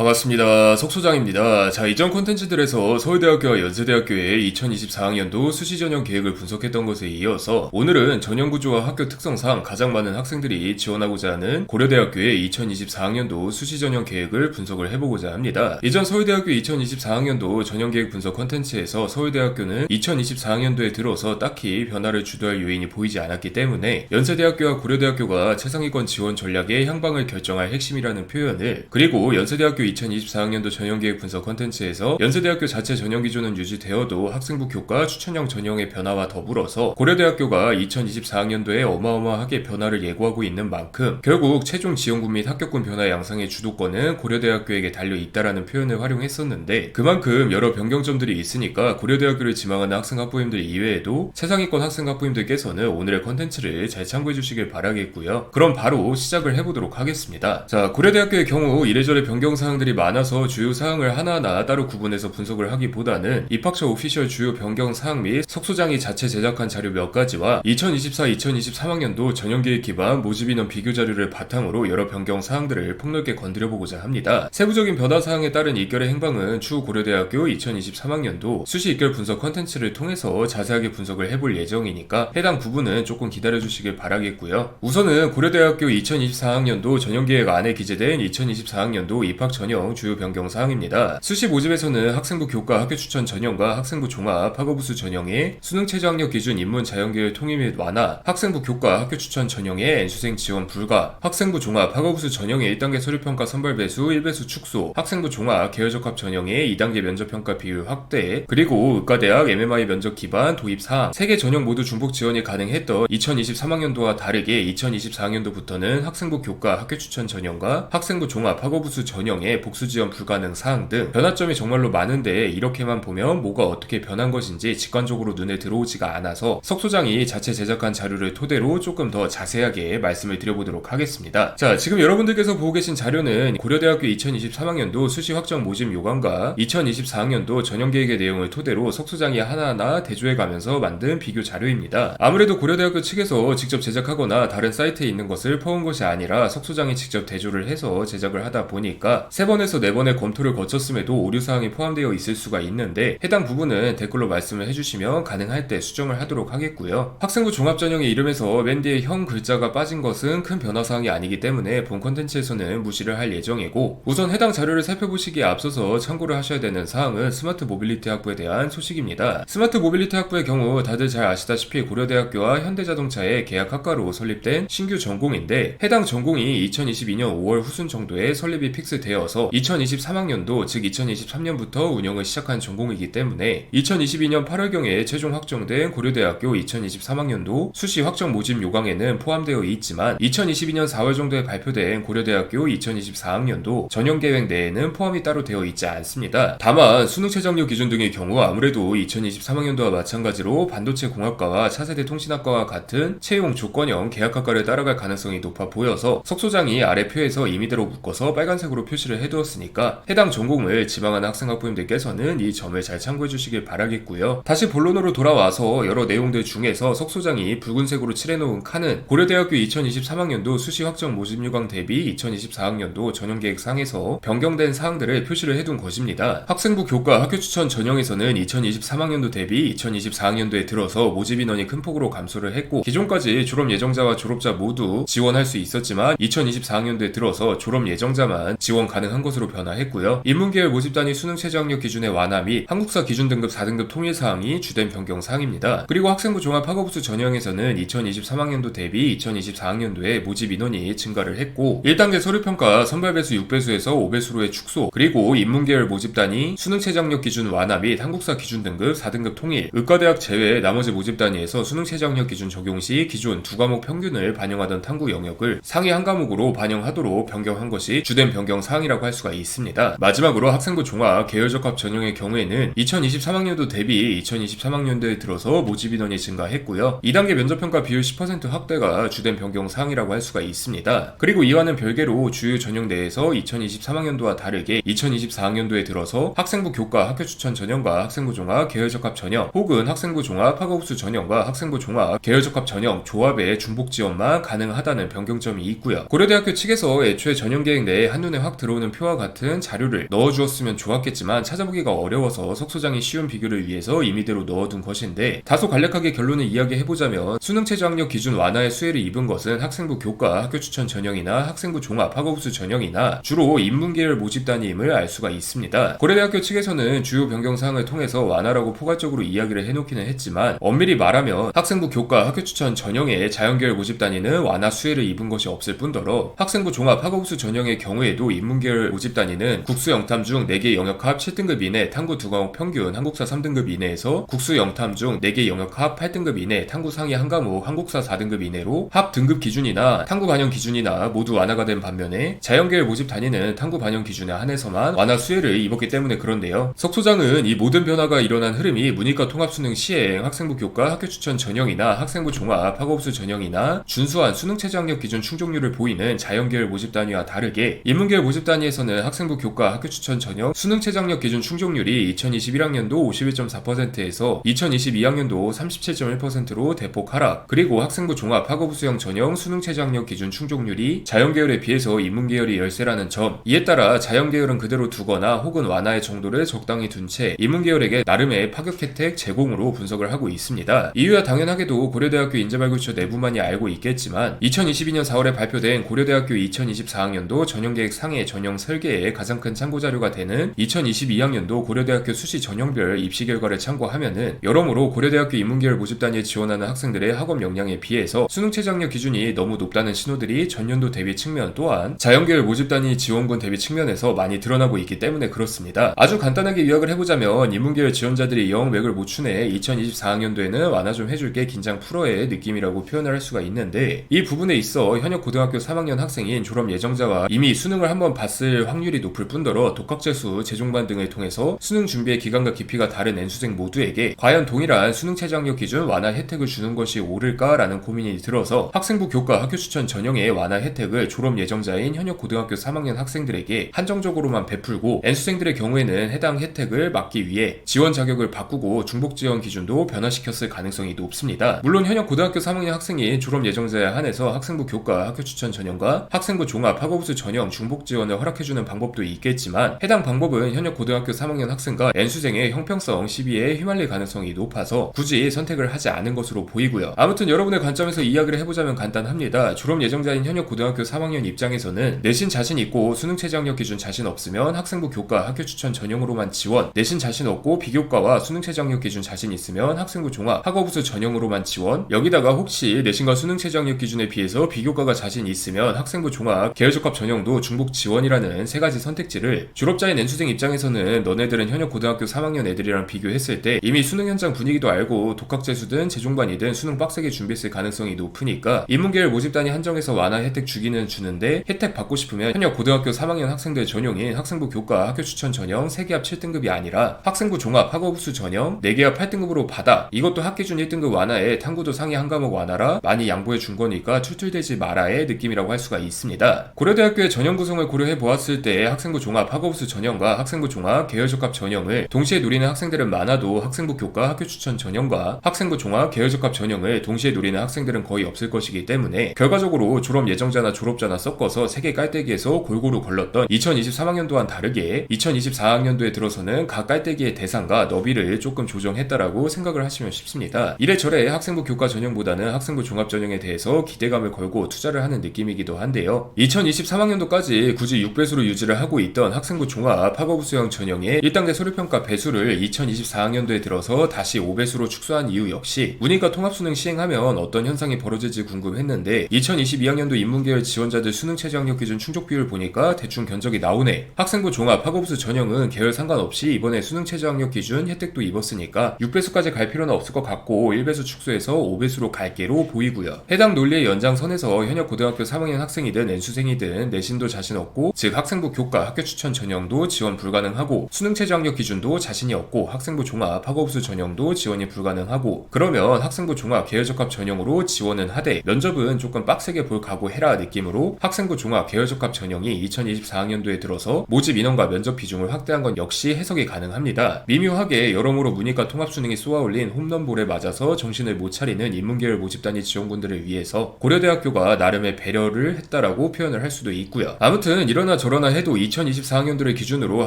반갑습니다. 석소장입니다. 자, 이전 콘텐츠들에서 서울대학교와 연세대학교의 2024학년도 수시 전형 계획을 분석했던 것에 이어서 오늘은 전형 구조와 학교 특성상 가장 많은 학생들이 지원하고자 하는 고려대학교의 2024학년도 수시 전형 계획을 분석을 해보고자 합니다. 이전 서울대학교 2024학년도 전형 계획 분석 콘텐츠에서 서울대학교는 2024학년도에 들어서 딱히 변화를 주도할 요인이 보이지 않았기 때문에 연세대학교와 고려대학교가 최상위권 지원 전략의 향방을 결정할 핵심이라는 표현을 그리고 연세대학교 2024학년도 전형계획 분석 컨텐츠에서 연세대학교 자체 전형 기준은 유지되어도 학생부 교과 추천형 전형의 변화와 더불어서 고려대학교가 2024학년도에 어마어마하게 변화를 예고하고 있는 만큼 결국 최종 지원군 및 합격군 변화 양상의 주도권은 고려대학교에게 달려 있다라는 표현을 활용했었는데 그만큼 여러 변경점들이 있으니까 고려대학교를 지망하는 학생 학부모님들 이외에도 최상위권 학생 학부모님들께서는 오늘의 컨텐츠를 잘 참고해 주시길 바라겠고요. 그럼 바로 시작을 해보도록 하겠습니다. 자, 고려대학교의 경우 이래저래 변경 사항 들이 많아서 주요 사항을 하나하나 따로 구분해서 분석을 하기보다는 입학처 오피셜 주요 변경 사항 및 석소장이 자체 제작한 자료 몇 가지와 2024-2023학년도 전형계획 기반 모집인원 비교 자료를 바탕으로 여러 변경 사항들을 폭넓게 건드려보고자 합니다. 세부적인 변화 사항에 따른 입결의 행방은 추후 고려대학교 2023학년도 수시 입결 분석 컨텐츠를 통해서 자세하게 분석을 해볼 예정이니까 해당 부분은 조금 기다려주시길 바라겠고요. 우선은 고려대학교 2024학년도 전형계획 안에 기재된 2024학년도 입학 전형 주요 변경 사항입니다. 수시 모집에서는 학생부 교과 학교 추천 전형과 학생부 종합 학업우수 전형의 수능 최저 학력 기준 인문 자연계열 통일 및 완화, 학생부 교과 학교 추천 전형의 N수생 지원 불가, 학생부 종합 학업우수 전형의 1단계 서류평가 선발 배수 1배수 축소, 학생부 종합 계열적합 전형의 2단계 면접평가 비율 확대, 그리고 의과대학 MMI 면접 기반 도입 사항, 3개 전형 모두 중복 지원이 가능했던 2023학년도와 다르게 2024학년도부터는 학생부 교과 학교 추천 전형과 학생부 종합 학업우수 전형의 복수 지원 불가능 사항 등 변화점이 정말로 많은데 이렇게만 보면 뭐가 어떻게 변한 것인지 직관적으로 눈에 들어오지가 않아서 석 소장이 자체 제작한 자료를 토대로 조금 더 자세하게 말씀을 드려보도록 하겠습니다. 자, 지금 여러분들께서 보고 계신 자료는 고려대학교 2023학년도 수시 확정 모집 요강과 2024학년도 전형 계획의 내용을 토대로 석 소장이 하나하나 대조해 가면서 만든 비교 자료입니다. 아무래도 고려대학교 측에서 직접 제작하거나 다른 사이트에 있는 것을 퍼온 것이 아니라 석 소장이 직접 대조를 해서 제작을 하다 보니까 세 번에서 네 번의 검토를 거쳤음에도 오류 사항이 포함되어 있을 수가 있는데 해당 부분은 댓글로 말씀을 해주시면 가능할 때 수정을 하도록 하겠고요. 학생부 종합 전형의 이름에서 맨 뒤에 형 글자가 빠진 것은 큰 변화 사항이 아니기 때문에 본 컨텐츠에서는 무시를 할 예정이고 우선 해당 자료를 살펴보시기에 앞서서 참고를 하셔야 되는 사항은 스마트 모빌리티 학부에 대한 소식입니다. 스마트 모빌리티 학부의 경우 다들 잘 아시다시피 고려대학교와 현대자동차의 계약 학과로 설립된 신규 전공인데 해당 전공이 2022년 5월 후순 정도에 설립이 픽스되어 서 2023학년도 즉 2023년부터 운영을 시작한 전공이기 때문에 2022년 8월경에 최종 확정된 고려대학교 2023학년도 수시 확정 모집 요강에는 포함되어 있지만 2022년 4월 정도에 발표된 고려대학교 2024학년도 전형 계획 내에는 포함이 따로 되어 있지 않습니다. 다만 수능 최저학력 기준 등의 경우 아무래도 2023학년도와 마찬가지로 반도체 공학과와 차세대 통신학과와 같은 채용 조건형 계약학과를 따라갈 가능성이 높아 보여서 석소장이 아래 표에서 임의대로 묶어서 빨간색으로 표시를 해두었으니까 해당 전공을 지망하는 학생학부님들께서는 이 점을 잘 참고해 주시길 바라겠고요. 다시 본론으로 돌아와서 여러 내용들 중에서 석 소장이 붉은색으로 칠해놓은 칸은 고려대학교 2023학년도 수시 확정 모집 요강 대비 2024학년도 전형계획 상에서 변경된 사항들을 표시를 해둔 것입니다. 학생부 교과 학교 추천 전형에서는 2023학년도 대비 2024학년도에 들어서 모집 인원이 큰 폭으로 감소를 했고 기존까지 졸업 예정자와 졸업자 모두 지원할 수 있었지만 2024학년도에 들어서 졸업 예정자만 지원 가능 한 것으로 변화했고요. 인문계열 모집 단위 수능 최저학력 기준의 완화 및 한국사 기준 등급 4등급 통일 사항이 주된 변경 사항입니다. 그리고 학생부 종합 학업수 전형에서는 2023학년도 대비 2024학년도에 모집 인원이 증가를 했고 1단계 서류평가 선발 배수 6배수에서 5배수로의 축소 그리고 인문계열 모집 단위 수능 최저학력 기준 완화 및 한국사 기준 등급 4등급 통일 의과대학 제외 나머지 모집 단위에서 수능 최저학력 기준 적용 시 기존 두 과목 평균을 반영하던 탐구 영역을 상위 한 과목으로 반영하도록 변경한 것이 주된 변경 사항이라고 할 수가 있습니다. 마지막으로 학생부 종합 계열적합 전형의 경우에는 2023학년도 대비 2023학년도에 들어서 모집 인원이 증가했고요. 2단계 면접평가 비율 10% 확대가 주된 변경 사항이라고 할 수가 있습니다. 그리고 이와는 별개로 주요 전형 내에서 2023학년도와 다르게 2024학년도에 들어서 학생부 교과 학교 추천 전형과 학생부 종합 계열적합 전형 혹은 학생부 종합 학업수 전형과 학생부 종합 계열적합 전형 조합의 중복 지원만 가능하다는 변경점이 있고요. 고려대학교 측에서 애초에 전형 계획 내에 한눈에 확 들어오는 표와 같은 자료를 넣어주었으면 좋았겠지만 찾아보기가 어려워서 석 소장이 쉬운 비교를 위해서 임의대로 넣어둔 것인데 다소 간략하게 결론을 이야기해보자면 수능 최저 학력 기준 완화의 수혜를 입은 것은 학생부 교과, 학교 추천 전형이나 학생부 종합, 학업수 전형이나 주로 인문계열 모집단임을 알 수가 있습니다. 고려대학교 측에서는 주요 변경 사항을 통해서 완화라고 포괄적으로 이야기를 해놓기는 했지만 엄밀히 말하면 학생부 교과, 학교 추천 전형의 자연계열 모집단위는 완화 수혜를 입은 것이 없을 뿐더러 학생부 종합, 학업수 전형의 경우에도 인문계열 모집 단위는 국수 영탐 중 4개 영역 합 7등급 이내 탐구 2과목 평균, 한국사 3등급 이내에서 국수 영탐 중 4개 영역 합 8등급 이내 탐구 상위 한 과목, 한국사 4등급 이내로 합 등급 기준이나 탐구 반영 기준이나 모두 완화가 된 반면에 자연계열 모집 단위는 탐구 반영 기준에 한해서만 완화 수혜를 입었기 때문에 그런데요. 석 소장은 이 모든 변화가 일어난 흐름이 문이과 통합수능 시행, 학생부 교과, 학교 추천 전형이나 학생부 종합, 학업수 전형이나 준수한 수능 최저 학력 기준 충족률을 보이는 자연계열 모집 단위와 다르게 인문계열 모집 단위 에서는 학생부 교과, 학교 추천 전형 수능 최저 학력 기준 충족률이 2021학년도 51.4%에서 2022학년도 37.1%로 대폭 하락. 그리고 학생부 종합 학업 수형 전형 수능 최저 학력 기준 충족률이 자연 계열에 비해서 인문 계열이 열세라는 점. 이에 따라 자연 계열은 그대로 두거나 혹은 완화의 정도를 적당히 둔 채 인문 계열에게 나름의 파격 혜택 제공으로 분석을 하고 있습니다. 이유야 당연하게도 고려대학교 인재발굴처 내부만이 알고 있겠지만 2022년 4월에 발표된 고려대학교 2024학년도 전형계획 상해 전형 설계의 가장 큰 참고 자료가 되는 2022학년도 고려대학교 수시 전형별 입시 결과를 참고하면은 여러모로 고려대학교 인문계열 모집단위에 지원하는 학생들의 학업 역량에 비해서 수능 최저학력 기준이 너무 높다는 신호들이 전년도 대비 측면 또한 자연계열 모집단위 지원군 대비 측면에서 많이 드러나고 있기 때문에 그렇습니다. 아주 간단하게 요약을 해보자면 인문계열 지원자들이 영 맥을 못 추네 2024학년도에는 완화 좀 해줄게 긴장 풀어의 느낌이라고 표현을 할 수가 있는데 이 부분에 있어 현역 고등학교 3학년 학생인 졸업 예정자와 이미 수능을 한번 봤을 확률이 높을 뿐더러 독학재수, 재종반 등을 통해서 수능 준비의 기간과 깊이가 다른 N수생 모두에게 과연 동일한 수능 최저학력 기준 완화 혜택을 주는 것이 옳을까라는 고민이 들어서 학생부 교과 학교 추천 전형의 완화 혜택을 졸업 예정자인 현역 고등학교 3학년 학생들에게 한정적으로만 베풀고 N수생들의 경우에는 해당 혜택을 막기 위해 지원 자격을 바꾸고 중복 지원 기준도 변화시켰을 가능성이 높습니다. 물론 현역 고등학교 3학년 학생이 졸업 예정자에 한해서 학생부 교과 학교 추천 전형과 학생부 종합 학업수 전형 중복 지원을 허락 해주는 방법도 있겠지만 해당 방법은 현역 고등학교 3학년 학생과 N수생의 형평성 시비에 휘말릴 가능성이 높아서 굳이 선택을 하지 않은 것으로 보이고요. 아무튼 여러분의 관점에서 이야기를 해보자면 간단합니다. 졸업 예정자인 현역 고등학교 3학년 입장에서는 내신 자신 있고 수능 최저학력 기준 자신 없으면 학생부 교과 학교 추천 전형으로만 지원 내신 자신 없고 비교과와 수능 최저학력 기준 자신 있으면 학생부 종합 학업수 전형으로만 지원 여기다가 혹시 내신과 수능 최저학력 기준에 비해서 비교과가 자신 있으면 학생부 종합 계열적합 전형도 중복 지원이라는 세 가지 선택지를 졸업자인 N수생 입장에서는 너네들은 현역 고등학교 3학년 애들이랑 비교했을 때 이미 수능 현장 분위기도 알고 독학 재수든 재종반이든 수능 빡세게 준비했을 가능성이 높으니까 인문계열 모집단이 한정해서 완화 혜택 주기는 주는데 혜택 받고 싶으면 현역 고등학교 3학년 학생들 전용인 학생부 교과 학교 추천 전형 3개 합 7등급이 아니라 학생부 종합 학업수 전형 4개 합 8등급으로 받아 이것도 학기준 1등급 완화에 탐구도 상위 한 과목 완화라 많이 양보해 준 거니까 툴툴대지 마라의 느낌이라고 할 수가 있습니다. 고려대학교의 전형 구성을 고려해 보 았을 때 학생부 종합 학업수 전형과 학생부 종합 계열적합 전형을 동시에 노리는 학생들은 많아도 학생부 교과 학교 추천 전형과 학생부 종합 계열적합 전형을 동시에 노리는 학생들은 거의 없을 것이기 때문에 결과적으로 졸업 예정자나 졸업자나 섞어서 세개 깔때기에서 골고루 걸렀던 2023학년도와는 다르게 2024학년도에 들어서는 각 깔때기의 대상과 너비를 조금 조정했다라고 생각을 하시면 쉽습니다. 이래저래 학생부 교과 전형보다는 학생부 종합 전형에 대해서 기대감을 걸고 투자를 하는 느낌이기도 한데요. 2023학년도까지 굳이 6배수로 유지를 하고 있던 학생부 종합 학업부 수형 전형의 1단계 서류평가 배수를 2024학년도에 들어서 다시 5배수로 축소한 이유 역시 문이과 통합수능 시행하면 어떤 현상이 벌어질지 궁금했는데 2022학년도 인문계열 지원자들 수능 최저학력 기준 충족 비율 보니까 대충 견적이 나오네. 학생부 종합 학업수 전형은 계열 상관없이 이번에 수능 최저학력 기준 혜택도 입었으니까 6배수까지 갈 필요는 없을 것 같고 1배수 축소해서 5배수로 갈게로 보이고요. 해당 논리의 연장선에서 현역 고등학교 3학년 학생이든 N수생이든 내신도 자신 없고 즉 학생부 교과 학교 추천 전형도 지원 불가능하고 수능 최저학력 기준도 자신이 없고 학생부 종합 학업수 전형도 지원이 불가능하고 그러면 학생부 종합 계열적합 전형으로 지원은 하되 면접은 조금 빡세게 볼 각오해라 느낌으로 학생부 종합 계열적합 전형이 2024학년도에 들어서 모집 인원과 면접 비중을 확대한 건 역시 해석이 가능합니다. 미묘하게 여러모로 문이과 통합 수능이 쏘아올린 홈런볼에 맞아서 정신을 못 차리는 인문계열 모집단위 지원군들을 위해서 고려대학교가 나름의 배려를 했다라고 표현을 할 수도 있고요. 아무튼 이런 이러나 저러나 해도 2024학년도를 기준으로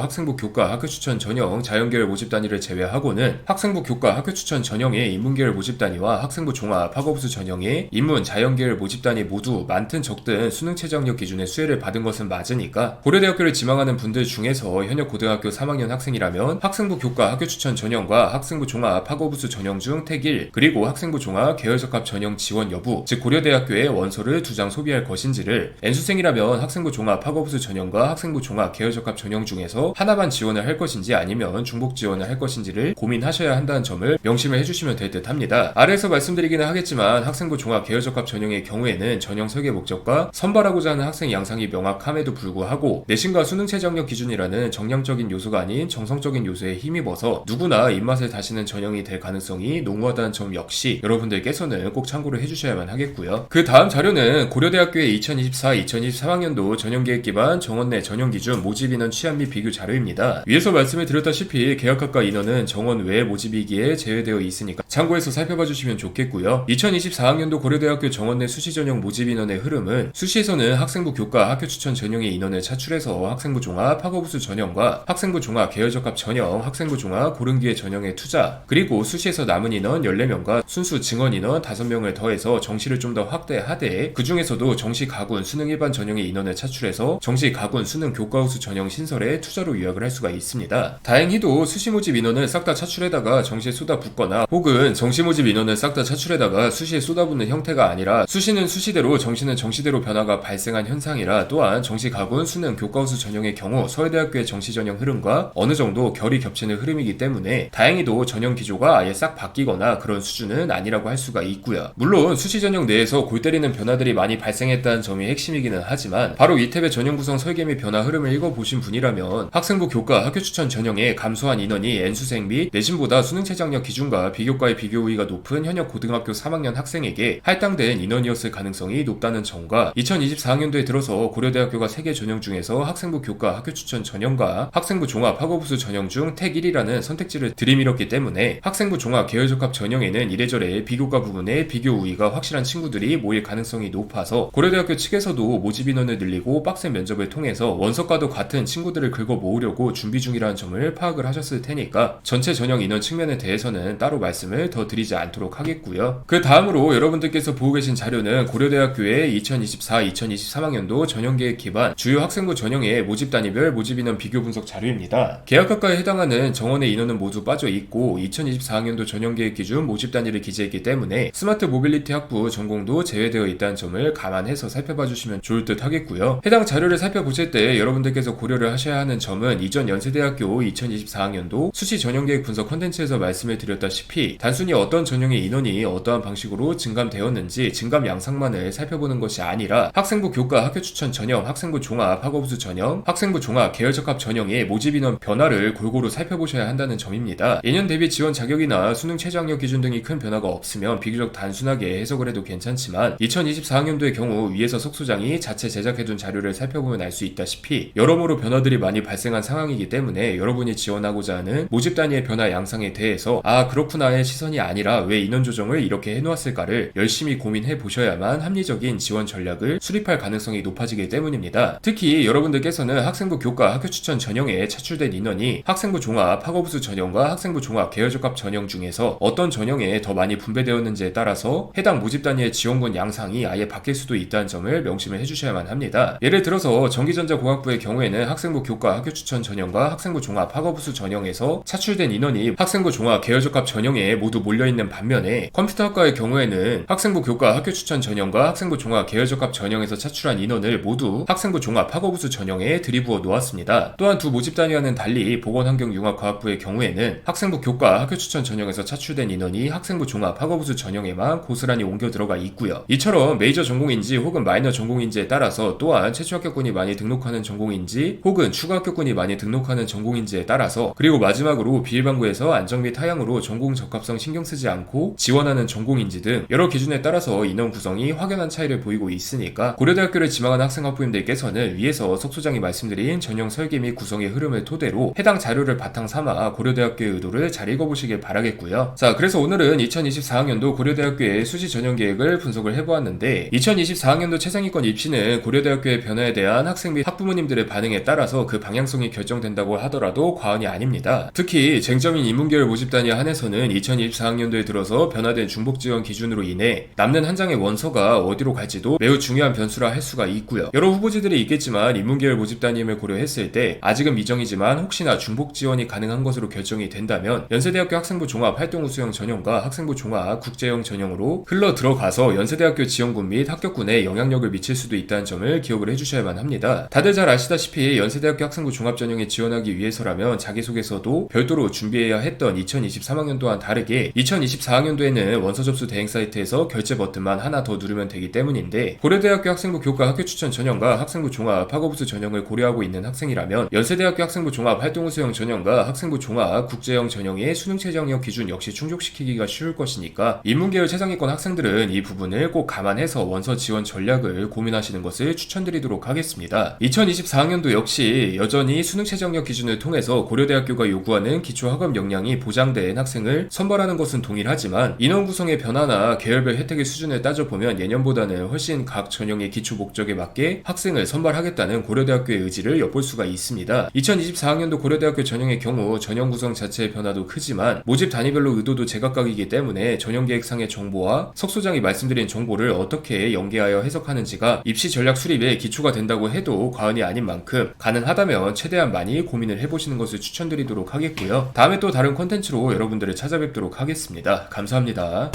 학생부 교과 학교 추천 전형 자연계열 모집 단위를 제외하고는 학생부 교과 학교 추천 전형의 인문계열 모집 단위와 학생부 종합 학업수 전형의 인문 자연계열 모집 단위 모두 많든 적든 수능 최저학력 기준의 수혜를 받은 것은 맞으니까 고려대학교를 지망하는 분들 중에서 현역 고등학교 3학년 학생이라면 학생부 교과 학교 추천 전형과 학생부 종합 학업수 전형 중 택일 그리고 학생부 종합 계열적합 전형 지원 여부 즉 고려대학교에 원서를 두 장 소비할 것인지를 N수생이라면 학생부 종합 학업수 전형 과 학생부 종합 계열적합 전형 중에서 하나만 지원을 할 것인지 아니면 중복 지원을 할 것인지를 고민하셔야 한다는 점을 명심을 해주시면 될 듯 합니다. 아래에서 말씀드리기는 하겠지만 학생부 종합 계열적합 전형의 경우에는 전형 설계 목적과 선발하고자 하는 학생 양상이 명확함에도 불구하고 내신과 수능 최저학력 기준이라는 정량적인 요소가 아닌 정성적인 요소에 힘입어서 누구나 입맛을 다시는 전형이 될 가능성이 농후하다는 점 역시 여러분들께서는 꼭 참고를 해주셔야만 하겠고요. 그 다음 자료는 고려대학교의 2024-2023학년도 전형계획 기반 정원 내 전형 기준 모집 인원 취합 및 비교 자료입니다. 위에서 말씀을 드렸다시피 계약학과 인원은 정원 외 모집이기에 제외되어 있으니까 참고해서 살펴봐 주시면 좋겠고요. 2024학년도 고려대학교 정원 내 수시 전형 모집 인원의 흐름은 수시에서는 학생부 교과 학교 추천 전형의 인원을 차출해서 학생부 종합 학업우수 전형과 학생부 종합 계열적합 전형 학생부 종합 고른기의 전형에 투자 그리고 수시에서 남은 인원 14명과 순수 증원 인원 5명을 더해서 정시를 좀 더 확대하되 그 중에서도 정시 가군 수능 일반 전형의 인원을 차출해서 정시 가군 수능 교과우수 전형 신설에 투자로 요약을 할 수가 있습니다. 다행히도 수시 모집 인원을 싹 다 차출해다가 정시에 쏟아붓거나 혹은 정시 모집 인원을 싹 다 차출해다가 수시에 쏟아붓는 형태가 아니라 수시는 수시대로 정시는 정시대로 변화가 발생한 현상이라 또한 정시 가군 수능 교과우수 전형의 경우 서울대학교의 정시 전형 흐름과 어느 정도 결이 겹치는 흐름이기 때문에 다행히도 전형 기조가 아예 싹 바뀌거나 그런 수준은 아니라고 할 수가 있고요. 물론 수시 전형 내에서 골 때리는 변화들이 많이 발생했다는 점이 핵심이기는 하지만 바로 이 탭의 전형 구성 설계 및 변화 흐름을 읽어보신 분이라면 학생부 교과 학교 추천 전형에 감소한 인원이 N수생 및 내신보다 수능 최저학력 기준과 비교과의 비교 우위가 높은 현역 고등학교 3학년 학생에게 할당된 인원이었을 가능성이 높다는 점과 2024학년도에 들어서 고려대학교가 세개 전형 중에서 학생부 교과 학교 추천 전형과 학생부 종합 학업우수 전형 중 택 1이라는 선택지를 들이밀었기 때문에 학생부 종합 계열적합 전형에는 이래저래 비교과 부분에 비교 우위가 확실한 친구들이 모일 가능성이 높아서 고려대학교 측에서도 모집 인원을 늘리고 빡센 면접을 통해서 원서과도 같은 친구들을 긁어 모으려고 준비 중이라는 점을 파악을 하셨을 테니까 전체 전형 인원 측면에 대해서는 따로 말씀을 더 드리지 않도록 하겠고요. 그 다음으로 여러분들께서 보고 계신 자료는 고려대학교의 2024-2023학년도 전형계획 기반 주요 학생부 전형의 모집 단위별 모집 인원 비교 분석 자료입니다. 계약학과에 해당하는 정원의 인원은 모두 빠져 있고 2024학년도 전형계획 기준 모집 단위를 기재했기 때문에 스마트 모빌리티 학부 전공도 제외되어 있다는 점을 감안해서 살펴봐 주시면 좋을 듯 하겠고요. 해당 자료를 살펴 보실 때 여러분들께서 고려를 하셔야 하는 점은 이전 연세대학교 2024학년도 수시 전형계획 분석 컨텐츠에서 말씀을 드렸다시피 단순히 어떤 전형의 인원이 어떠한 방식으로 증감되었는지 증감 양상만을 살펴보는 것이 아니라 학생부 교과 학교 추천 전형, 학생부 종합 학업수 전형, 학생부 종합 계열적합 전형의 모집 인원 변화를 골고루 살펴보셔야 한다는 점입니다. 예년 대비 지원 자격이나 수능 최저학력 기준 등이 큰 변화가 없으면 비교적 단순하게 해석을 해도 괜찮지만 2024학년도의 경우 위에서 석 소장이 자체 제작해둔 자료를 살펴보면 알수 있다시피 여러모로 변화들이 많이 발생한 상황이기 때문에 여러분이 지원하고자 하는 모집 단위의 변화 양상에 대해서 아 그렇구나의 시선이 아니라 왜 인원 조정을 이렇게 해놓았을까를 열심히 고민해 보셔야만 합리적인 지원 전략을 수립할 가능성이 높아지기 때문입니다. 특히 여러분들께서는 학생부 교과 학교 추천 전형에 차출된 인원이 학생부 종합 학업우수 전형과 학생부 종합 계열적합 전형 중에서 어떤 전형에 더 많이 분배되었는지에 따라서 해당 모집 단위의 지원군 양상이 아예 바뀔 수도 있다는 점을 명심을 해주셔야만 합니다. 예를 들어서 전기전자공학부의 경우에는 학생부 교과 학교 추천 전형과 학생부 종합 학업우수 전형에서 차출된 인원이 학생부 종합 계열적합 전형에 모두 몰려있는 반면에 컴퓨터학과의 경우에는 학생부 교과 학교 추천 전형과 학생부 종합 계열적합 전형에서 차출한 인원을 모두 학생부 종합 학업우수 전형에 들이부어 놓았습니다. 또한 두 모집 단위와는 달리 보건환경융합과학부의 경우에는 학생부 교과 학교 추천 전형에서 차출된 인원이 학생부 종합 학업우수 전형에만 고스란히 옮겨 들어가 있고요. 이처럼 메이저 전공인지 혹은 마이너 전공인지에 따라서 또한 최초 합격군이 많이 등록하는 전공인지 혹은 추가 합격군이 많이 등록하는 전공인지에 따라서 그리고 마지막으로 비일반구에서 안정 및 하향으로 전공 적합성 신경 쓰지 않고 지원하는 전공인지 등 여러 기준에 따라서 인원 구성이 확연한 차이를 보이고 있으니까 고려대학교를 지망하는 학생 학부님들께서는 위에서 석 소장이 말씀드린 전형 설계 및 구성의 흐름을 토대로 해당 자료를 바탕 삼아 고려대학교의 의도를 잘 읽어보시길 바라겠고요. 자, 그래서 오늘은 2024학년도 고려대학교의 수시 전형 계획을 분석을 해보았는데 2024학년도 최상위권 입시는 고려대학교의 변화에 대한 학생 및 학부모님들의 반응에 따라서 그 방향성이 결정된다고 하더라도 과언이 아닙니다. 특히 쟁점인 인문계열 모집단에 한해서는 2024학년도에 들어서 변화된 중복 지원 기준으로 인해 남는 한 장의 원서가 어디로 갈지도 매우 중요한 변수라 할 수가 있고요. 여러 후보지들이 있겠지만 인문계열 모집단임을 고려했을 때 아직은 미정이지만 혹시나 중복 지원이 가능한 것으로 결정이 된다면 연세대학교 학생부 종합 활동 우수형 전형과 학생부 종합 국제형 전형으로 흘러 들어가서 연세대학교 지원군 및 합격군에 영향력을 미칠 수도 있다는 점을 기억을 해주셔야만 합니다. 다들 잘 아시다시피 연세대학교 학생부 종합 전형에 지원하기 위해서라면 자기소개서도 별도로 준비해야 했던 2023학년도와는 다르게 2024학년도에는 원서 접수 대행 사이트에서 결제 버튼만 하나 더 누르면 되기 때문인데 고려대학교 학생부 교과 학교 추천 전형과 학생부 종합 학업우수 전형을 고려하고 있는 학생이라면 연세대학교 학생부 종합 활동우수형 전형과 학생부 종합 국제형 전형의 수능 최저학력 기준 역시 충족시키기가 쉬울 것이니까 인문계열 최상위권 학생들은 이 부분을 꼭 감안해서 원서 지원 전략을 고민하시는 것을 추천드리도록 하겠습니다. 2024학년도 역시 여전히 수능 최저학력 기준을 통해서 고려대학교가 요구하는 기초 학업 역량이 보장된 학생을 선발하는 것은 동일하지만 인원 구성의 변화나 계열별 혜택의 수준을 따져보면 예년보다는 훨씬 각 전형의 기초 목적에 맞게 학생을 선발하겠다는 고려대학교의 의지를 엿볼 수가 있습니다. 2024학년도 고려대학교 전형의 경우 전형 구성 자체의 변화도 크지만 모집 단위별로 의도도 제각각이기 때문에 전형 계획상의 정보와 석 소장이 말씀드린 정보를 어떻게 연계하여 해석하는지가 입시 전략 수립의 기초가 된다고 해도 과언이 아닌 만큼 가능하다면 최대한 많이 고민을 해보시는 것을 추천드리도록 하겠고요. 다음에 또 다른 컨텐츠로 여러분들을 찾아뵙도록 하겠습니다. 감사합니다.